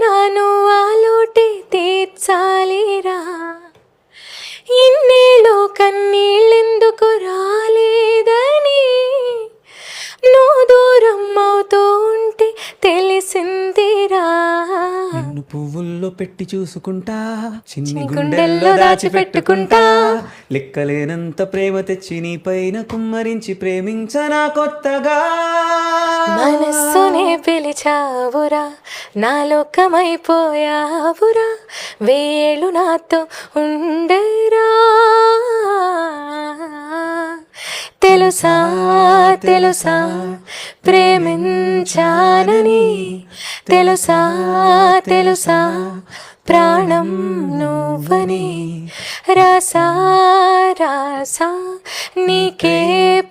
నాను ఆ లోటే తీర్చాలిరా. ఇన్నేళ్ళు కన్నీళ్ళెందుకు రాలేదని నువ్వు దూరం అవుతూ ఉంటే తెలిసిందిరా. నిన్ను పువ్వుల్లో పెట్టి చూసుకుంటా చిన్ని గుండెల్లో దాచిపెట్టుకుంటా. లెక్కలేనంత ప్రేమ తెచ్చి నీ పైన కుమ్మరించి ప్రేమించనా కొత్తగా. మనస్సునే పిలిచావురా. నా లోకమైపోయావురా. వేళ్ళు నాతో ఉండరా. తెలుసా తెలుసా ప్రేమించానని. తెలుసా తెలుసా ప్రాణం నువ్వని. రాసా రాసా నీకే